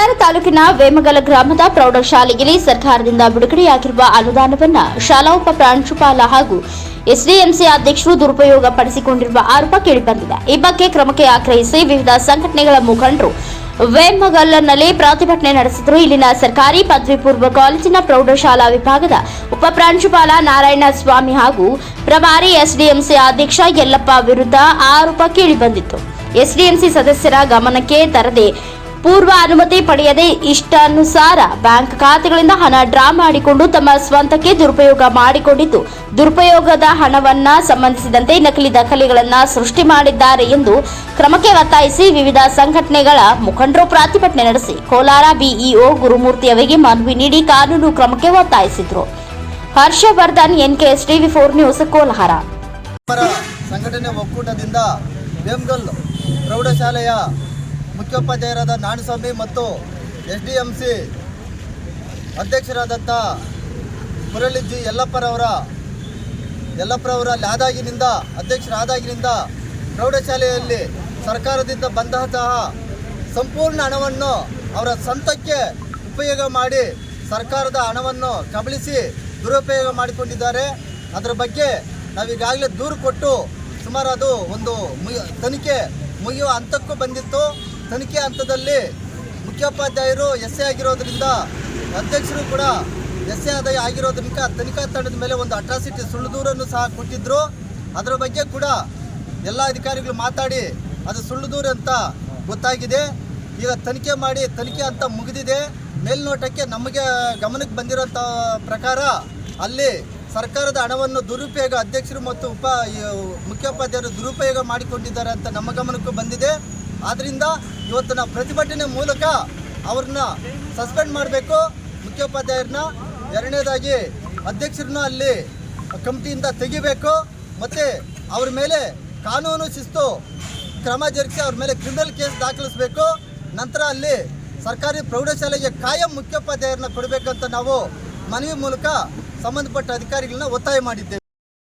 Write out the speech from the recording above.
ಕೋಲಾರ ತಾಲೂಕಿನ ವೇಮಗಲ ಗ್ರಾಮದ ಪ್ರೌಢಶಾಲೆಯಲ್ಲಿ ಸರ್ಕಾರದಿಂದ ಬಿಡುಗಡೆಯಾಗಿರುವ ಅನುದಾನವನ್ನ ಶಾಲಾ, ಉಪ ಪ್ರಾಂಶುಪಾಲ ಹಾಗೂ ಎಸ್ಡಿಎಂಸಿ ಅಧ್ಯಕ್ಷರು ದುರುಪಯೋಗ ಪಡಿಸಿಕೊಂಡಿರುವ ಆರೋಪ ಕೇಳಿಬಂದಿದೆ. ಈ ಬಗ್ಗೆ ಕ್ರಮಕ್ಕೆ ಆಗ್ರಹಿಸಿ ವಿವಿಧ ಸಂಘಟನೆಗಳ ಮುಖಂಡರು ವೇಮಗಲ್ನಲ್ಲಿ ಪ್ರತಿಭಟನೆ ನಡೆಸಿದರು. ಇಲ್ಲಿನ ಸರ್ಕಾರಿ ಪದವಿ ಪೂರ್ವ ಕಾಲೇಜಿನ ಪ್ರೌಢಶಾಲಾ ವಿಭಾಗದ ಉಪ ಪ್ರಾಂಶುಪಾಲ ನಾರಾಯಣ ಸ್ವಾಮಿ ಹಾಗೂ ಪ್ರಭಾರಿ ಎಸ್ಡಿಎಂಸಿ ಅಧ್ಯಕ್ಷ ಯಲ್ಲಪ್ಪ ವಿರುದ್ಧ ಆರೋಪ ಕೇಳಿಬಂದಿತ್ತು. ಎಸ್ಡಿಎಂಸಿ ಸದಸ್ಯರ ಗಮನಕ್ಕೆ ತರದೆ ಪೂರ್ವ ಅನುಮತಿ ಪಡೆಯದೆ ಇಷ್ಟಾನುಸಾರ ಬ್ಯಾಂಕ್ ಖಾತೆಗಳಿಂದ ಹಣ ಡ್ರಾ ಮಾಡಿಕೊಂಡು ತಮ್ಮ ಸ್ವಂತಕ್ಕೆ ದುರುಪಯೋಗ ಮಾಡಿಕೊಂಡಿದ್ದು, ದುರುಪಯೋಗದ ಹಣವನ್ನ ಸಂಬಂಧಿಸಿದಂತೆ ನಕಲಿ ದಾಖಲೆಗಳನ್ನ ಸೃಷ್ಟಿ ಮಾಡಿದ್ದಾರೆ ಎಂದು ಕ್ರಮಕ್ಕೆ ಒತ್ತಾಯಿಸಿ ವಿವಿಧ ಸಂಘಟನೆಗಳ ಮುಖಂಡರು ಪ್ರತಿಭಟನೆ ನಡೆಸಿ, ಕೋಲಾರ ಬಿಇಒ ಗುರುಮೂರ್ತಿ ಅವರಿಗೆ ಮನವಿ ನೀಡಿ ಕಾನೂನು ಕ್ರಮಕ್ಕೆ ಒತ್ತಾಯಿಸಿದ್ರು. Harshavardhan, NKS TV four news, Kolar. ಸಂಘಟನೆ ಒಕ್ಕೂಟದಿಂದ ಪ್ರೌಢಶಾಲೆಯ ಮುಖ್ಯೋಪಾಧ್ಯಾಯರಾದ ನಾಣಸ್ವಾಮಿ ಮತ್ತು ಎಸ್ ಡಿ ಎಂ ಸಿ ಅಧ್ಯಕ್ಷರಾದಂಥ ಮುರಳಿಜಿ ಯಲ್ಲಪ್ಪರವರ ಯಲ್ಲಪ್ಪರವರ ಅಲ್ಲಿ ಆದಾಗಿನಿಂದ ಅಧ್ಯಕ್ಷರಾದಾಗಿನಿಂದ ಪ್ರೌಢಶಾಲೆಯಲ್ಲಿ ಸರ್ಕಾರದಿಂದ ಬಂದಂತಹ ಸಂಪೂರ್ಣ ಹಣವನ್ನು ಅವರ ಸ್ವಂತಕ್ಕೆ ಉಪಯೋಗ ಮಾಡಿ ಸರ್ಕಾರದ ಹಣವನ್ನು ಕಬಳಿಸಿ ದುರುಪಯೋಗ ಮಾಡಿಕೊಂಡಿದ್ದಾರೆ. ಅದರ ಬಗ್ಗೆ ನಾವೀಗಾಗಲೇ ದೂರು ಕೊಟ್ಟು ಸುಮಾರು ಅದು ಒಂದು ಮುಗಿ ತನಿಖೆ ಮುಗಿಯುವ ಹಂತಕ್ಕೂ ಬಂದಿತ್ತು. ತನಿಖೆ ಹಂತದಲ್ಲಿ ಮುಖ್ಯೋಪಾಧ್ಯಾಯರು ಎಸ್ ಎ ಆಗಿರೋದ್ರಿಂದ ಅಧ್ಯಕ್ಷರು ಕೂಡ ಎಸ್ ಎ ಆದಾಯ ಆಗಿರೋದ್ರಿಂದ ತನಿಖಾ ತಂಡದ ಮೇಲೆ ಒಂದು ಅಟ್ರಾಸಿಟಿ ಸುಳ್ಳು ದೂರನ್ನು ಸಹ ಕೊಟ್ಟಿದ್ದರು ಅದರ ಬಗ್ಗೆ ಕೂಡ ಎಲ್ಲ ಅಧಿಕಾರಿಗಳು ಮಾತಾಡಿ ಅದು ಸುಳ್ಳು ದೂರ ಅಂತ ಗೊತ್ತಾಗಿದೆ. ಈಗ ತನಿಖೆ ಮಾಡಿ ತನಿಖೆ ಅಂತ ಮುಗಿದಿದೆ. ಮೇಲ್ನೋಟಕ್ಕೆ ನಮಗೆ ಗಮನಕ್ಕೆ ಬಂದಿರೋಂಥ ಪ್ರಕಾರ ಅಲ್ಲಿ ಸರ್ಕಾರದ ಹಣವನ್ನು ದುರುಪಯೋಗ ಅಧ್ಯಕ್ಷರು ಮತ್ತು ಉಪ ಮುಖ್ಯೋಪಾಧ್ಯಾಯರು ದುರುಪಯೋಗ ಮಾಡಿಕೊಂಡಿದ್ದಾರೆ ಅಂತ ನಮ್ಮ ಗಮನಕ್ಕೂ ಬಂದಿದೆ. ಆದ್ದರಿಂದ ನಾವು ಪ್ರತಿಭಟನೆ ಮೂಲಕ ಅವ್ರನ್ನ ಸಸ್ಪೆಂಡ್ ಮಾಡಬೇಕು. ಮುಖ್ಯೋಪಾಧ್ಯಾಯರನ್ನ ಎರಡನೇದಾಗಿ ಅಧ್ಯಕ್ಷರನ್ನ ಅಲ್ಲಿ ಕಮಿಟಿಯಿಂದ ತೆಗಿಬೇಕು. ಮತ್ತು ಅವ್ರ ಮೇಲೆ ಕಾನೂನು ಶಿಸ್ತು ಕ್ರಮ ಜರುಗಿಸಿ ಅವ್ರ ಮೇಲೆ ಕ್ರಿಮಿನಲ್ ಕೇಸ್ ದಾಖಲಿಸಬೇಕು. ನಂತರ ಅಲ್ಲಿ ಸರ್ಕಾರಿ ಪ್ರೌಢಶಾಲೆಗೆ ಕಾಯಂ ಮುಖ್ಯೋಪಾಧ್ಯಾಯರನ್ನ ಕೊಡಬೇಕಂತ ನಾವು ಮನವಿ ಮೂಲಕ ಸಂಬಂಧಪಟ್ಟ ಅಧಿಕಾರಿಗಳನ್ನ ಒತ್ತಾಯ ಮಾಡಿದ್ದೇವೆ.